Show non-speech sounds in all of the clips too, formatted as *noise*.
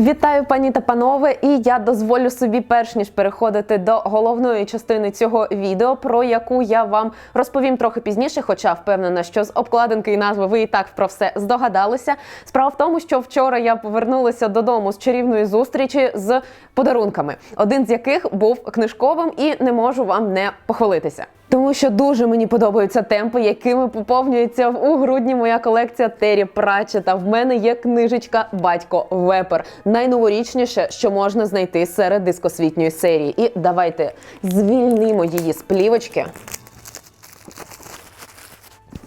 Вітаю, пані та панове! І я дозволю собі, перш ніж переходити до головної частини цього відео, про яку я вам розповім трохи пізніше, хоча впевнена, що з обкладинки і назви ви і так про все здогадалися. Справа в тому, що вчора я повернулася додому з чарівної зустрічі з подарунками, один з яких був книжковим, і не можу вам не похвалитися. Тому що дуже мені подобаються темпи, якими поповнюється у грудні моя колекція Террі Пратчета. В мене є книжечка Батько Вепер. Найноворічніше, що можна знайти серед дискосвітньої серії. І давайте звільнимо її з плівочки.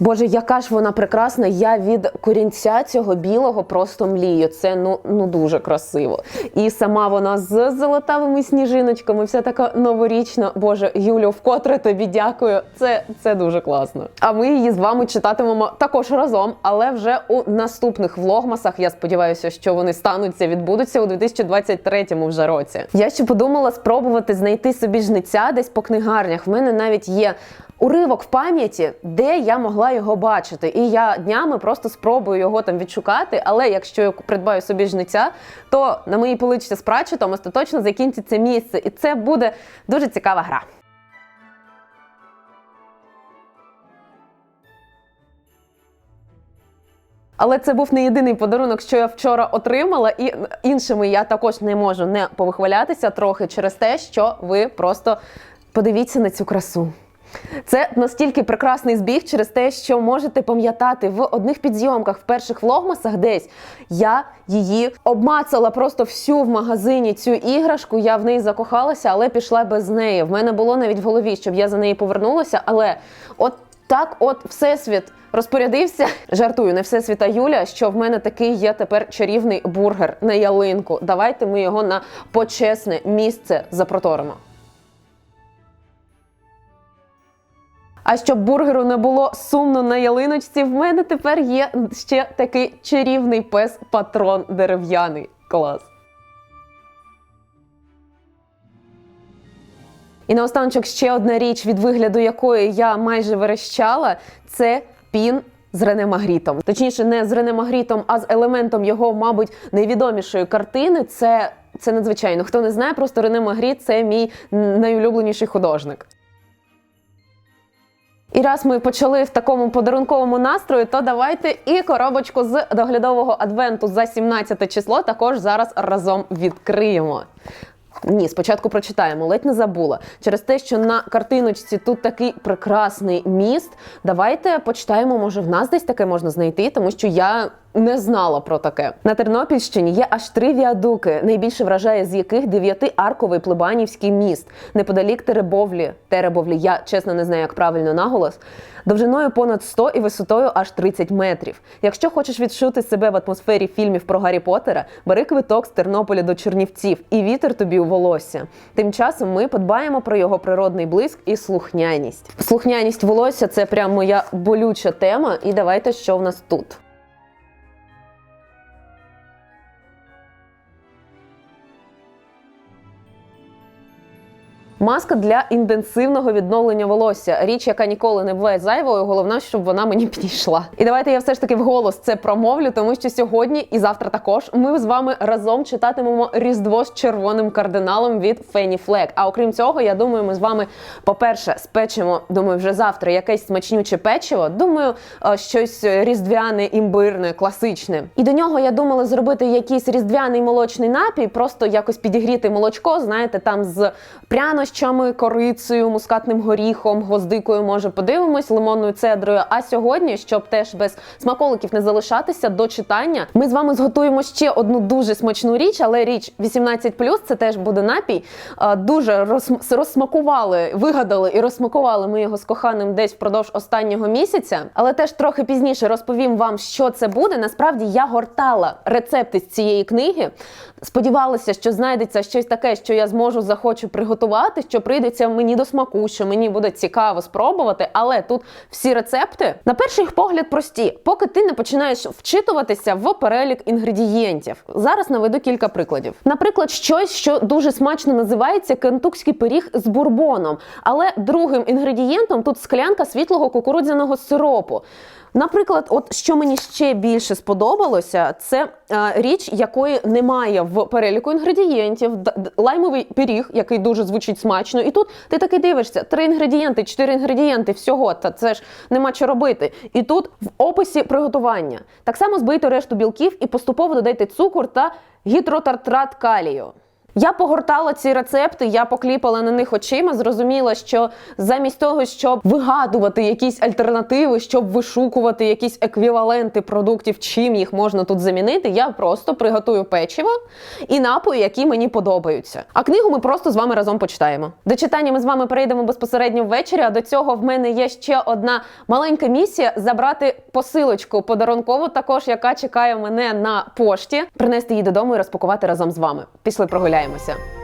Боже, яка ж вона прекрасна! Я від корінця цього білого просто млію. Це ну, ну дуже красиво. І сама вона з золотавими сніжиночками, вся така новорічна. Боже, Юлю, вкотре тобі дякую. Це, це дуже класно. А ми її з вами читатимемо також разом, але вже у наступних влогмасах. Я сподіваюся, що вони стануться, відбудуться у 2023 вже році. Я ще подумала спробувати знайти собі жниця десь по книгарнях. В мене навіть є уривок в пам'яті, де я могла його бачити. І я днями просто спробую його там відшукати. Але якщо я придбаю собі жниця, то на моїй поличці з прачетом остаточно закінчиться місце. І це буде дуже цікава гра. Але це був не єдиний подарунок, що я вчора отримала, і іншими я також не можу не повихвалятися трохи через те, що ви просто подивіться на цю красу. Це настільки прекрасний збіг через те, що можете пам'ятати в одних підзйомках в перших влогмасах десь я її обмацала просто всю в магазині цю іграшку. Я в неї закохалася, але пішла без неї. В мене було навіть в голові, щоб я за неї повернулася. Але от так, от всесвіт розпорядився. *laughs* Жартую, не всесвіта Юля, що в мене такий є тепер чарівний бургер на ялинку. Давайте ми його на почесне місце запроторимо. А щоб бургеру не було сумно на ялиночці, в мене тепер є ще такий чарівний пес патрон дерев'яний. Клас. І наостаночок ще одна річ, від вигляду якої я майже верещала, це пін. З Рене Магрітом, точніше, не з Рене Магрітом, а з елементом його, мабуть, найвідомішої картини. Це, це надзвичайно. Хто не знає, просто Рене Магріт це мій найулюбленіший художник. І раз ми почали в такому подарунковому настрої, то давайте і коробочку з доглядового адвенту за 17 число також зараз разом відкриємо. Ні, спочатку прочитаємо, ледь не забула. Через те, що на картиночці тут такий прекрасний міст. Давайте почитаємо, може, в нас десь таке можна знайти, тому що я не знала про таке. На Тернопільщині є аж три віадуки, найбільше вражає з яких дев'ятиарковий плебанівський міст, неподалік Теребовлі. Теребовлі, я чесно не знаю, як правильно наголос. Довжиною понад 100 і висотою аж 30 метрів. Якщо хочеш відчути себе в атмосфері фільмів про Гаррі Поттера, бери квиток з Тернополя до Чернівців і вітер тобі у волосся. Тим часом ми подбаємо про його природний блиск і слухняність. Слухняність волосся це прям моя болюча тема. І давайте, що в нас тут. Маска для інтенсивного відновлення волосся. Річ, яка ніколи не буває зайвою. Головне, щоб вона мені підійшла. І давайте я все ж таки вголос це промовлю, тому що сьогодні і завтра також ми з вами разом читатимемо Різдво з червоним кардиналом від Фені Флек. А окрім цього, я думаю, ми з вами, по-перше, спечемо, думаю, вже завтра якесь смачнюче печиво. Думаю, е, щось різдвяне, імбирне, класичне. І до нього я думала зробити якийсь різдвяний молочний напій, просто якось підігріти молочко, знаєте, там з прянощами, корицею, мускатним горіхом, гвоздикою, може, подивимось, лимонною цедрою. А сьогодні, щоб теж без смаколиків не залишатися до читання, ми з вами зготуємо ще одну дуже смачну річ, але річ 18+, це теж буде напій. Дуже розсм- розсмакували, вигадали і розсмакували ми його з коханим десь впродовж останнього місяця. Але теж трохи пізніше розповім вам, що це буде. Насправді я гортала рецепти з цієї книги. Сподівалася, що знайдеться щось таке, що я зможу захочу приготувати, що прийдеться мені до смаку, що мені буде цікаво спробувати. Але тут всі рецепти на перший погляд прості, поки ти не починаєш вчитуватися в перелік інгредієнтів. Зараз наведу кілька прикладів. Наприклад, щось, що дуже смачно називається кентукський пиріг з бурбоном. Але другим інгредієнтом тут склянка світлого кукурудзяного сиропу. Наприклад, от що мені ще більше сподобалося, це е, річ, якої немає в переліку інгредієнтів. Лаймовий пиріг, який дуже звучить смачно. І тут ти таки дивишся: три інгредієнти, чотири інгредієнти, всього. Та це ж нема що робити. І тут в описі приготування так само збийте решту білків і поступово додайте цукор та гідротартрат калію. Я погортала ці рецепти, я покліпала на них очима, зрозуміла, що замість того, щоб вигадувати якісь альтернативи, щоб вишукувати якісь еквіваленти продуктів, чим їх можна тут замінити, я просто приготую печиво і напої, які мені подобаються. А книгу ми просто з вами разом почитаємо. До читання ми з вами перейдемо безпосередньо ввечері. А до цього в мене є ще одна маленька місія забрати посилочку подарункову, також яка чекає мене на пошті, принести її додому і розпакувати разом з вами. Пішли прогуляємося. Тож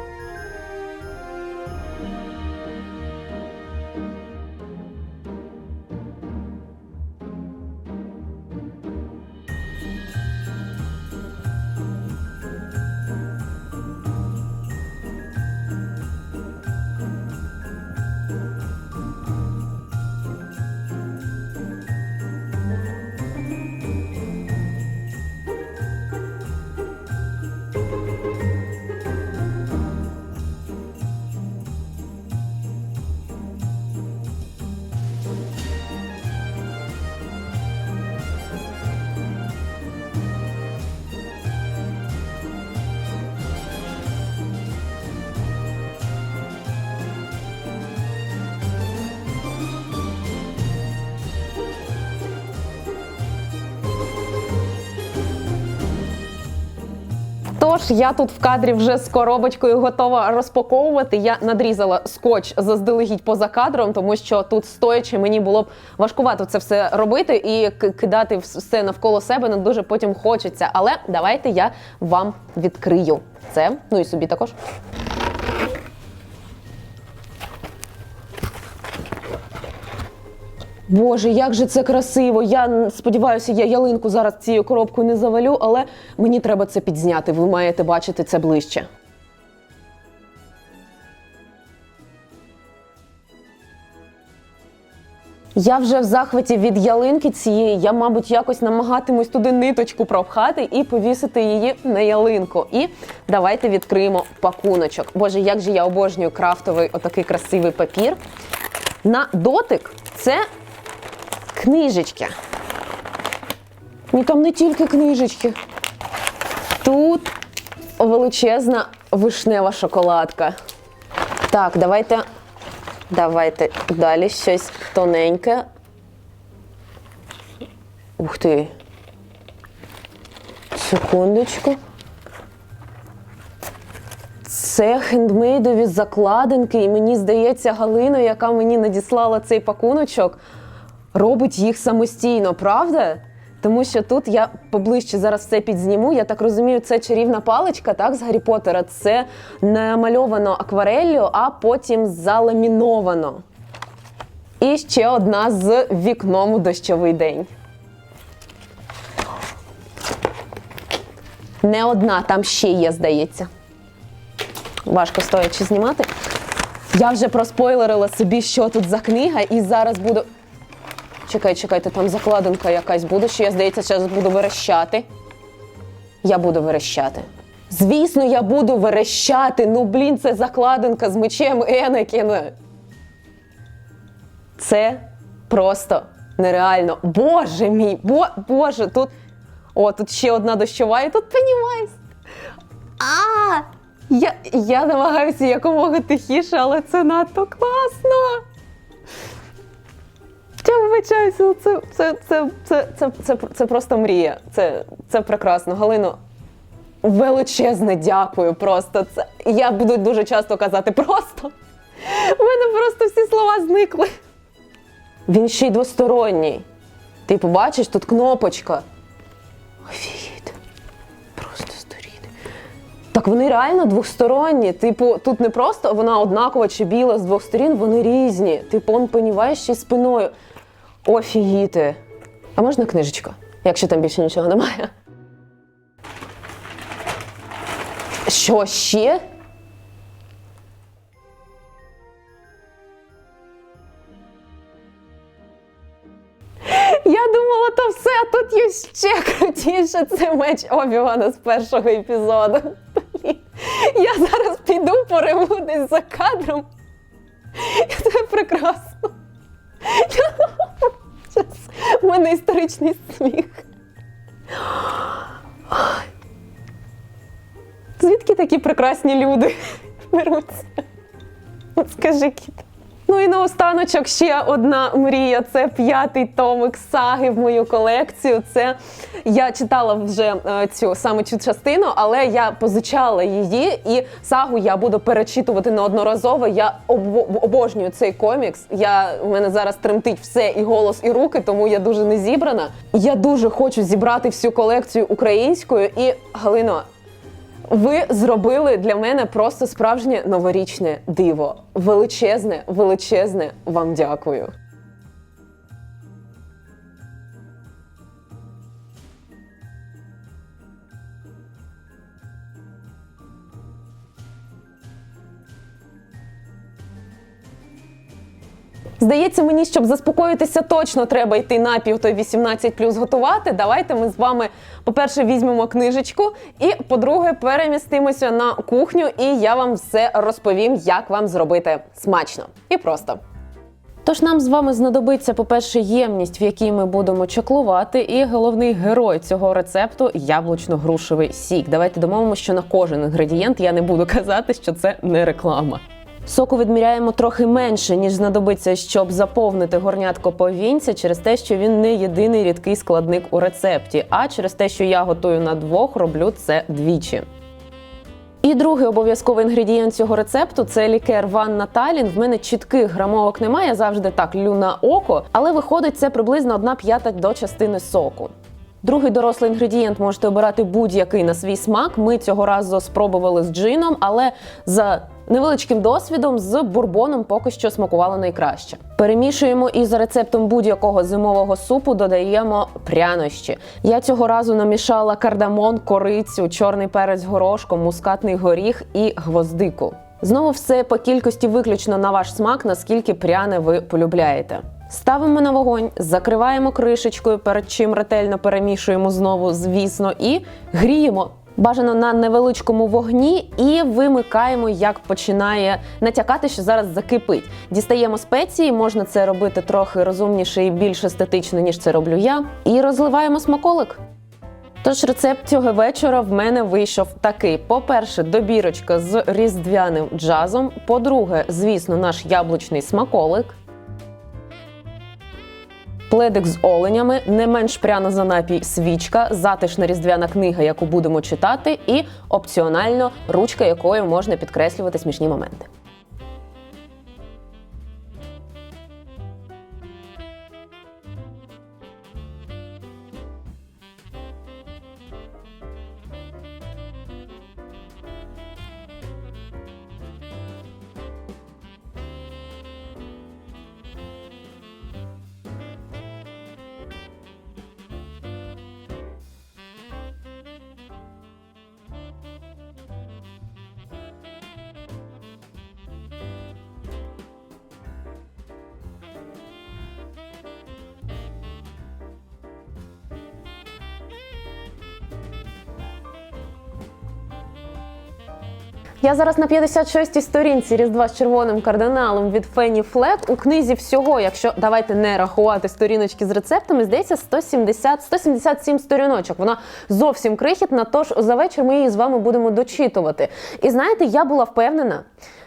я тут в кадрі вже з коробочкою готова розпаковувати. Я надрізала скотч заздалегідь поза кадром, тому що тут стоячи мені було б важкувато це все робити і кидати все навколо себе не дуже потім хочеться. Але давайте я вам відкрию це. Ну і собі також. Боже, як же це красиво! Я сподіваюся, я ялинку зараз цією коробкою не завалю, але мені треба це підзняти. Ви маєте бачити це ближче. Я вже в захваті від ялинки цієї. Я, мабуть, якось намагатимусь туди ниточку пропхати і повісити її на ялинку. І давайте відкриємо пакуночок. Боже, як же я обожнюю крафтовий отакий красивий папір. На дотик це книжечки. Ні, там не тільки книжечки. Тут величезна вишнева шоколадка. Так, давайте, давайте далі щось тоненьке. Ух ти. Секундочку. Це хендмейдові закладинки, і мені здається, Галина, яка мені надіслала цей пакуночок, робить їх самостійно, правда? Тому що тут я поближче зараз все підзніму. Я так розумію, це чарівна паличка, так, з Гаррі Поттера. Це намальовано аквареллю, а потім заламіновано. І ще одна з вікном у дощовий день. Не одна, там ще є, здається. Важко стоячи знімати. Я вже проспойлерила собі, що тут за книга, і зараз буду. Чекай, чекайте, там закладинка якась буде, що я, здається, зараз буду верещати. Я буду верещати. Звісно, я буду верещати. Ну, блін, це закладинка з мечем Енекіна. Це просто нереально. Боже мій, бо, Боже, тут. О, тут ще одна дощова, і тут Пеннівайз. А! Я, я намагаюся якомога тихіше, але це надто класно. Я вибачаюся, це, це, це, це, це, це, це просто мрія. Це, це прекрасно. Галино, величезне дякую. Просто це я буду дуже часто казати просто. У мене просто всі слова зникли. Він ще й двосторонній. Ти побачиш, тут кнопочка. Офігеть. Просто сторіти. Так вони реально двосторонні. Типу, тут не просто вона однакова чи біла з двох сторін, вони різні. Типу, он й спиною. Офігіти. А можна книжечка, якщо там більше нічого немає? Що ще? Я думала, то все, а тут є ще крутіше. Це меч Обівана з першого епізоду. Я зараз піду пореву десь за кадром. Це прекрасно. У мене історичний сміх. Звідки такі прекрасні люди беруться? От скажи, Кіт. Ну і наостаночок ще одна мрія. Це п'ятий томик саги в мою колекцію. Це я читала вже е, цю саме цю частину, але я позичала її, і сагу я буду перечитувати неодноразово. Я обо- обожнюю цей комікс. Я у мене зараз тремтить все і голос, і руки, тому я дуже не зібрана. Я дуже хочу зібрати всю колекцію українською. І Галино, ви зробили для мене просто справжнє новорічне диво. Величезне, величезне вам дякую. Здається, мені, щоб заспокоїтися, точно треба йти напів той 18 плюс готувати. Давайте ми з вами, по-перше, візьмемо книжечку, і по-друге, перемістимося на кухню, і я вам все розповім, як вам зробити смачно і просто. Тож нам з вами знадобиться, по-перше, ємність, в якій ми будемо чаклувати, і головний герой цього рецепту яблучно-грушевий сік. Давайте домовимося, що на кожен інгредієнт я не буду казати, що це не реклама. Соку відміряємо трохи менше, ніж знадобиться, щоб заповнити горнятко повінця, через те, що він не єдиний рідкий складник у рецепті, а через те, що я готую на двох, роблю це двічі. І другий обов'язковий інгредієнт цього рецепту це лікер Ванна Талін. В мене чітких грамовок немає, завжди так лю на око, але виходить це приблизно одна п'ята до частини соку. Другий дорослий інгредієнт можете обирати будь-який на свій смак. Ми цього разу спробували з джином, але за невеличким досвідом з бурбоном поки що смакувало найкраще. Перемішуємо і за рецептом будь-якого зимового супу додаємо прянощі. Я цього разу намішала кардамон, корицю, чорний перець горошком, мускатний горіх і гвоздику. Знову все по кількості виключно на ваш смак, наскільки пряне ви полюбляєте. Ставимо на вогонь, закриваємо кришечкою, перед чим ретельно перемішуємо знову, звісно, і гріємо. Бажано на невеличкому вогні і вимикаємо, як починає натякати, що зараз закипить. Дістаємо спеції, можна це робити трохи розумніше і більш естетично, ніж це роблю я. І розливаємо смаколик. Тож рецепт цього вечора в мене вийшов такий: по-перше, добірочка з різдвяним джазом. По-друге, звісно, наш яблучний смаколик. Пледик з оленями, не менш пряно за напій свічка, затишна різдвяна книга, яку будемо читати, і опціонально ручка, якою можна підкреслювати смішні моменти. Я зараз на 56-й сторінці Різдва з червоним кардиналом від Фені Флек. У книзі всього, якщо давайте не рахувати сторіночки з рецептами, здається 170 177 сторіночок. Вона зовсім крихітна. Тож за вечір ми її з вами будемо дочитувати. І знаєте, я була впевнена.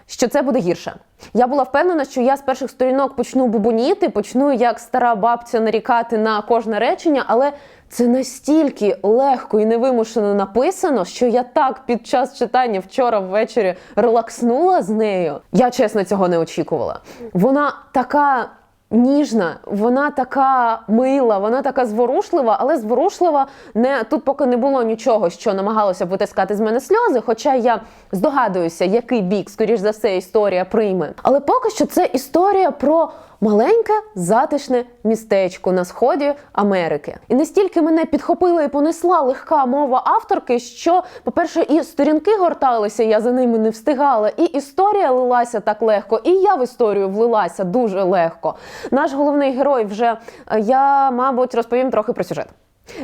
Що це буде гірше. Я була впевнена, що я з перших сторінок почну бубоніти, почну як стара бабця нарікати на кожне речення, але це настільки легко і невимушено написано, що я так під час читання вчора ввечері релакснула з нею. Я чесно цього не очікувала. Вона така. Ніжна, вона така мила, вона така зворушлива, але зворушлива не тут поки не було нічого, що намагалося б витискати з мене сльози. Хоча я здогадуюся, який бік, скоріш за все, історія прийме. Але поки що це історія про маленьке затишне містечко на сході Америки. І настільки мене підхопила і понесла легка мова авторки, що, по-перше, і сторінки горталися, я за ними не встигала, і історія лилася так легко, і я в історію влилася дуже легко. Наш головний герой вже е, я, мабуть, розповім трохи про сюжет.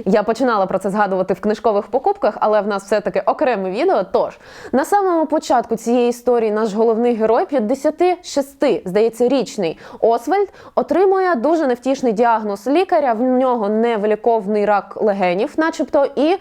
Я починала про це згадувати в книжкових покупках, але в нас все-таки окреме відео. Тож на самому початку цієї історії наш головний герой 56, здається, річний Освальд отримує дуже невтішний діагноз лікаря. В нього невиліковний рак легенів, начебто, і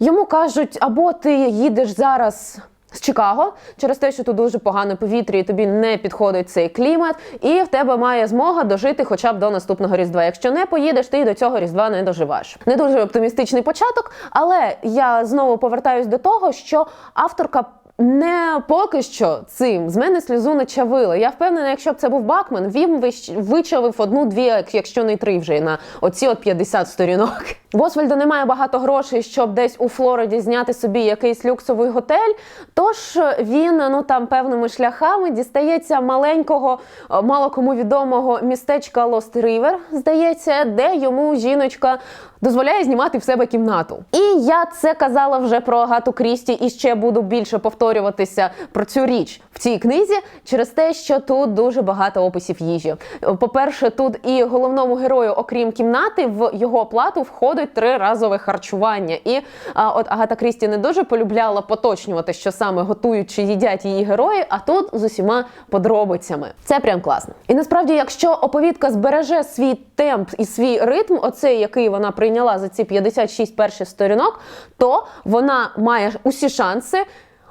йому кажуть: або ти їдеш зараз. З Чикаго через те, що тут дуже погане повітря, і тобі не підходить цей клімат, і в тебе має змога дожити хоча б до наступного різдва. Якщо не поїдеш, ти до цього різдва не доживеш. Не дуже оптимістичний початок, але я знову повертаюсь до того, що авторка. Не поки що цим з мене сльозу не чавила. Я впевнена, якщо б це був Бакман, він вичавив одну-дві, якщо не три вже на оці от 50 сторінок. В Освальда немає багато грошей, щоб десь у Флориді зняти собі якийсь люксовий готель. Тож він ну там певними шляхами дістається маленького, е, мало кому відомого містечка Лост Рівер, здається, де йому жіночка дозволяє знімати в себе кімнату. І я це казала вже про Агату Крісті, і ще буду більше повторюватися про цю річ в цій книзі через те, що тут дуже багато описів їжі. По-перше, тут і головному герою, окрім кімнати, в його оплату входить триразове харчування. І а, от Агата Крісті не дуже полюбляла поточнювати, що саме готують чи їдять її герої, а тут з усіма подробицями. Це прям класно. І насправді, якщо оповідка збереже свій темп і свій ритм, оцей, який вона прийняла за ці 56 перших сторінок, то вона має усі шанси.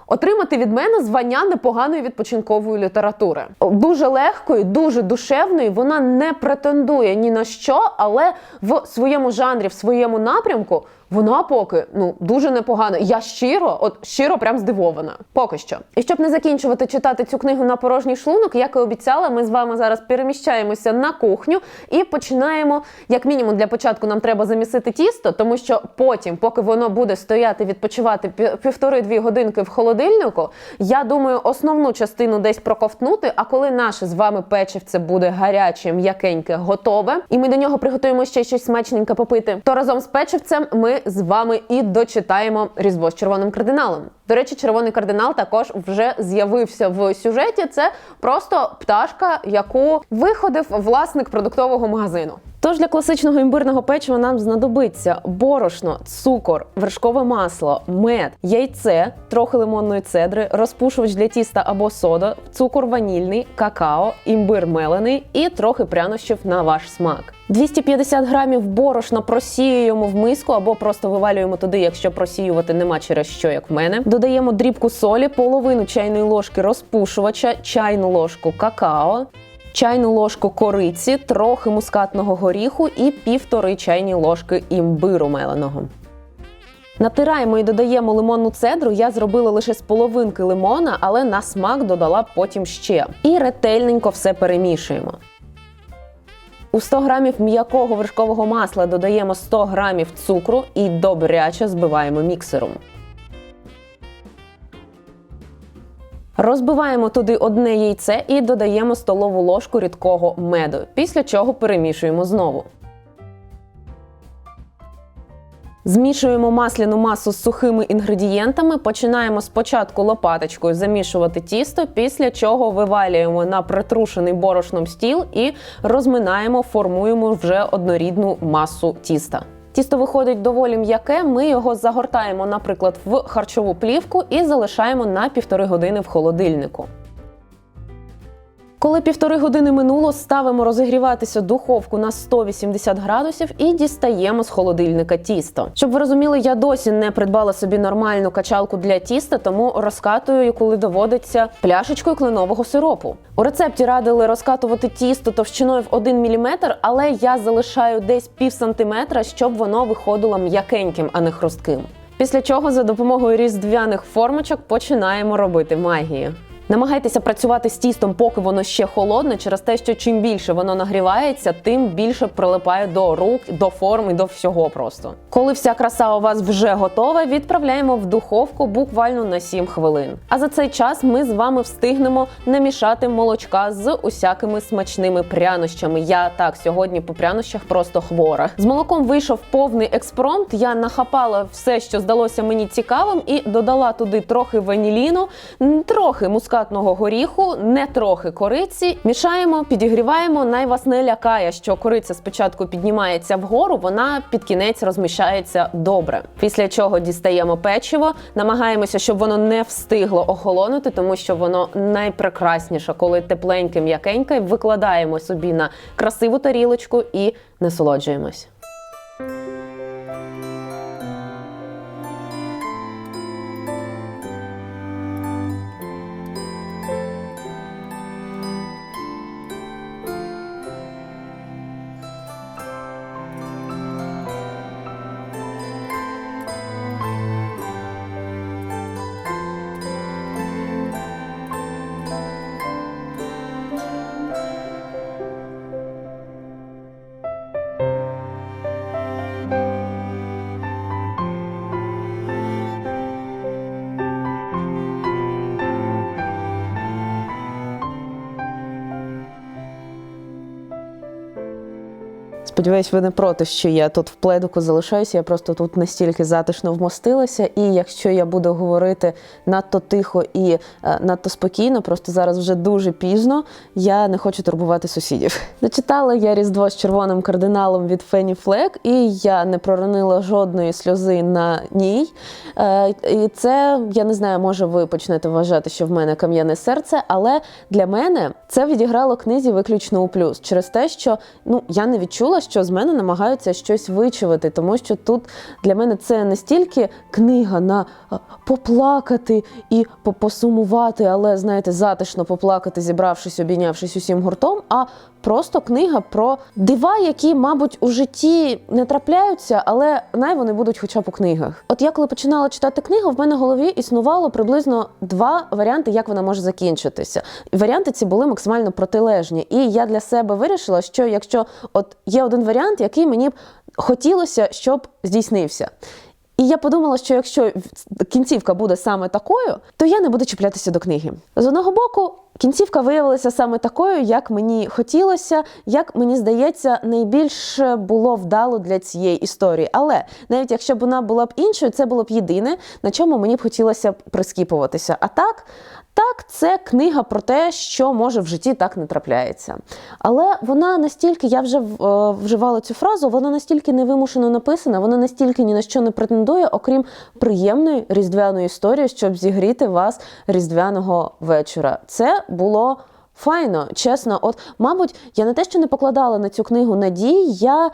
Отримати від мене звання непоганої відпочинкової літератури. Дуже легкої, дуже душевної. Вона не претендує ні на що, але в своєму жанрі, в своєму напрямку, вона поки ну дуже непогана. Я щиро, от щиро, прям здивована. Поки що. І щоб не закінчувати читати цю книгу на порожній шлунок, як і обіцяла, ми з вами зараз переміщаємося на кухню і починаємо. Як мінімум, для початку нам треба замісити тісто, тому що потім, поки воно буде стояти, відпочивати пі- півтори-дві годинки в холодильнику, я думаю, основну частину десь проковтнути. А коли наше з вами печивце буде гаряче, м'якеньке, готове, і ми до нього приготуємо ще щось смачненьке попити, то разом з печивцем ми з вами і дочитаємо різдво з червоним кардиналом. До речі, червоний кардинал також вже з'явився в сюжеті. Це просто пташка, яку виходив власник продуктового магазину. Тож для класичного імбирного печива нам знадобиться борошно, цукор, вершкове масло, мед, яйце, трохи лимонної цедри, розпушувач для тіста або сода, цукор ванільний, какао, імбир мелений і трохи прянощів на ваш смак. 250 грамів борошна просіюємо в миску або просто вивалюємо туди, якщо просіювати нема через що, як в мене. Додаємо дрібку солі, половину чайної ложки розпушувача, чайну ложку какао, чайну ложку кориці, трохи мускатного горіху і півтори чайні ложки імбиру меленого. Натираємо і додаємо лимонну цедру. Я зробила лише з половинки лимона, але на смак додала потім ще. І ретельненько все перемішуємо. У 100 грамів м'якого вершкового масла додаємо 100 грамів цукру і добряче збиваємо міксером. Розбиваємо туди одне яйце і додаємо столову ложку рідкого меду, після чого перемішуємо знову. Змішуємо масляну масу з сухими інгредієнтами. Починаємо спочатку лопаточкою замішувати тісто, після чого вивалюємо на притрушений борошном стіл і розминаємо, формуємо вже однорідну масу тіста. Тісто виходить доволі м'яке. Ми його загортаємо, наприклад, в харчову плівку і залишаємо на півтори години в холодильнику. Коли півтори години минуло, ставимо розігріватися духовку на 180 градусів і дістаємо з холодильника тісто. Щоб ви розуміли, я досі не придбала собі нормальну качалку для тіста, тому розкатую, коли доводиться пляшечкою кленового сиропу. У рецепті радили розкатувати тісто товщиною в 1 мм, але я залишаю десь пів сантиметра, щоб воно виходило м'якеньким, а не хрустким. Після чого за допомогою різдвяних формочок починаємо робити магію. Намагайтеся працювати з тістом, поки воно ще холодне, через те, що чим більше воно нагрівається, тим більше прилипає до рук, до форм і до всього просто. Коли вся краса у вас вже готова, відправляємо в духовку буквально на 7 хвилин. А за цей час ми з вами встигнемо намішати молочка з усякими смачними прянощами. Я так сьогодні по прянощах просто хвора. З молоком вийшов повний експромт. Я нахапала все, що здалося мені цікавим, і додала туди трохи ваніліну, трохи мускатного горіху, не трохи кориці. Мішаємо, підігріваємо. Най вас не лякає, що кориця спочатку піднімається вгору, вона під кінець розміщається добре. Після чого дістаємо печиво, намагаємося, щоб воно не встигло охолонути, тому що воно найпрекрасніше, коли тепленьке, м'якеньке. Викладаємо собі на красиву тарілочку і насолоджуємось. Сподіваюсь, ви не проти, що я тут в пледику залишаюся. Я просто тут настільки затишно вмостилася. І якщо я буду говорити надто тихо і е, надто спокійно, просто зараз вже дуже пізно, я не хочу турбувати сусідів. Дочитала я різдво з червоним кардиналом від Фені Флек, і я не проронила жодної сльози на ній. Е, і це я не знаю, може ви почнете вважати, що в мене кам'яне серце, але для мене це відіграло книзі виключно у плюс через те, що ну я не відчула, що з мене намагаються щось вичувати, тому що тут для мене це не стільки книга на поплакати і посумувати, але знаєте, затишно поплакати, зібравшись, обійнявшись усім гуртом. а Просто книга про дива, які, мабуть, у житті не трапляються, але най вони будуть хоча б у книгах. От я коли починала читати книгу, в мене в голові існувало приблизно два варіанти, як вона може закінчитися. Варіанти ці були максимально протилежні. І я для себе вирішила, що якщо от є один варіант, який мені б хотілося, щоб здійснився. І я подумала, що якщо кінцівка буде саме такою, то я не буду чіплятися до книги. З одного боку, кінцівка виявилася саме такою, як мені хотілося, як мені здається, найбільше було вдало для цієї історії. Але навіть якщо б вона була б іншою, це було б єдине, на чому мені б хотілося прискіпуватися. А так. Так, це книга про те, що може в житті так не трапляється. Але вона настільки, я вже е, вживала цю фразу, вона настільки невимушено написана, вона настільки ні на що не претендує, окрім приємної різдвяної історії, щоб зігріти вас різдвяного вечора. Це було. Файно, чесно, от, мабуть, я не те, що не покладала на цю книгу надій, я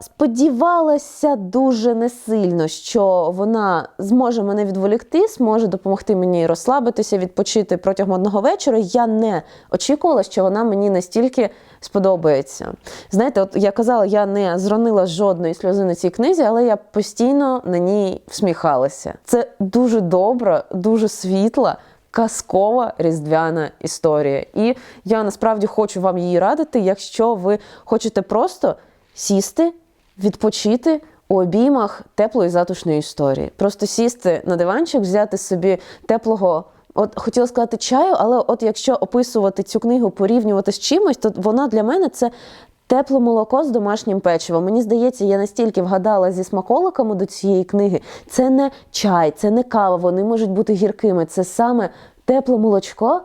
сподівалася дуже не сильно, що вона зможе мене відволікти, зможе допомогти мені розслабитися, відпочити протягом одного вечора. Я не очікувала, що вона мені настільки сподобається. Знаєте, от я казала, я не зронила жодної сльози на цій книзі, але я постійно на ній всміхалася. Це дуже добра, дуже світла казкова різдвяна історія. І я насправді хочу вам її радити, якщо ви хочете просто сісти, відпочити. У обіймах теплої затишної історії. Просто сісти на диванчик, взяти собі теплого, от хотіла сказати чаю, але от якщо описувати цю книгу, порівнювати з чимось, то вона для мене це тепле молоко з домашнім печивом. Мені здається, я настільки вгадала зі смаколиками до цієї книги. Це не чай, це не кава, вони можуть бути гіркими. Це саме тепле молочко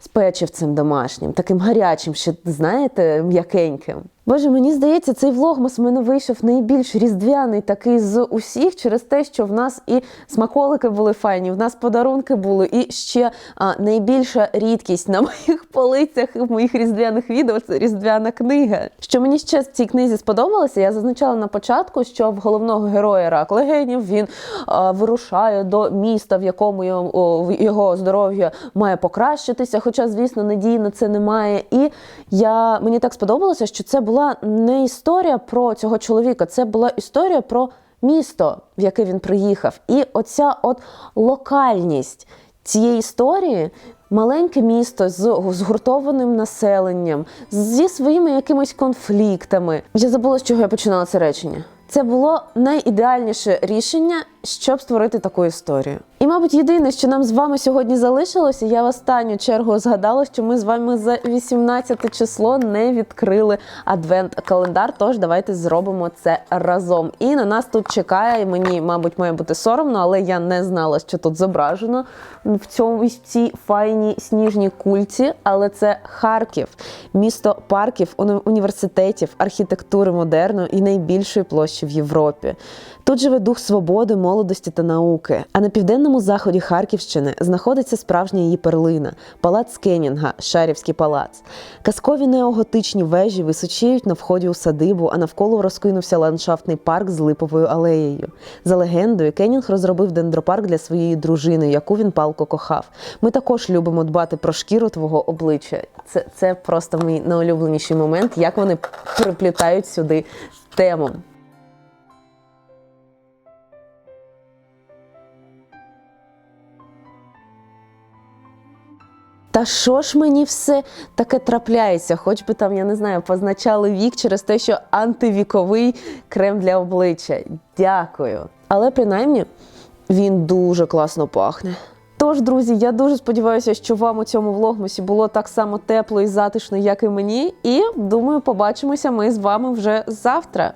з печивцем домашнім, таким гарячим, ще знаєте, м'якеньким. Боже, мені здається, цей влогмас в мене вийшов найбільш різдвяний такий з усіх через те, що в нас і смаколики були файні, в нас подарунки були, і ще а, найбільша рідкість на *laughs* моїх полицях і в моїх різдвяних відео це різдвяна книга. Що мені ще в цій книзі сподобалося, я зазначала на початку, що в головного героя рак легенів він а, вирушає до міста, в якому його, його здоров'я має покращитися. Хоча, звісно, надії на це немає. І я мені так сподобалося, що це була не історія про цього чоловіка, це була історія про місто, в яке він приїхав. І оця от локальність цієї історії маленьке місто з згуртованим населенням, зі своїми якимись конфліктами. Я забула, з чого я починала це речення. Це було найідеальніше рішення, щоб створити таку історію. І, мабуть, єдине, що нам з вами сьогодні залишилося, я в останню чергу згадала, що ми з вами за 18 число не відкрили адвент-календар. Тож давайте зробимо це разом. І на нас тут чекає. Мені, мабуть, має бути соромно, але я не знала, що тут зображено в цьому в цій файній сніжній кульці. Але це Харків, місто парків, університетів, архітектури модерну і найбільшої площі в Європі. Тут живе дух свободи, молодості та науки. А на південному заході Харківщини знаходиться справжня її перлина палац Кенінга, Шарівський палац. Казкові неоготичні вежі височіють на вході у садибу, а навколо розкинувся ландшафтний парк з липовою алеєю. За легендою, Кенінг розробив дендропарк для своєї дружини, яку він палко кохав. Ми також любимо дбати про шкіру твого обличчя. Це, це просто мій найулюбленіший момент, як вони приплітають сюди тему. Та що ж мені все таке трапляється? Хоч би там, я не знаю, позначали вік через те, що антивіковий крем для обличчя. Дякую. Але принаймні він дуже класно пахне. Тож, друзі, я дуже сподіваюся, що вам у цьому влогмусі було так само тепло і затишно, як і мені. І думаю, побачимося ми з вами вже завтра.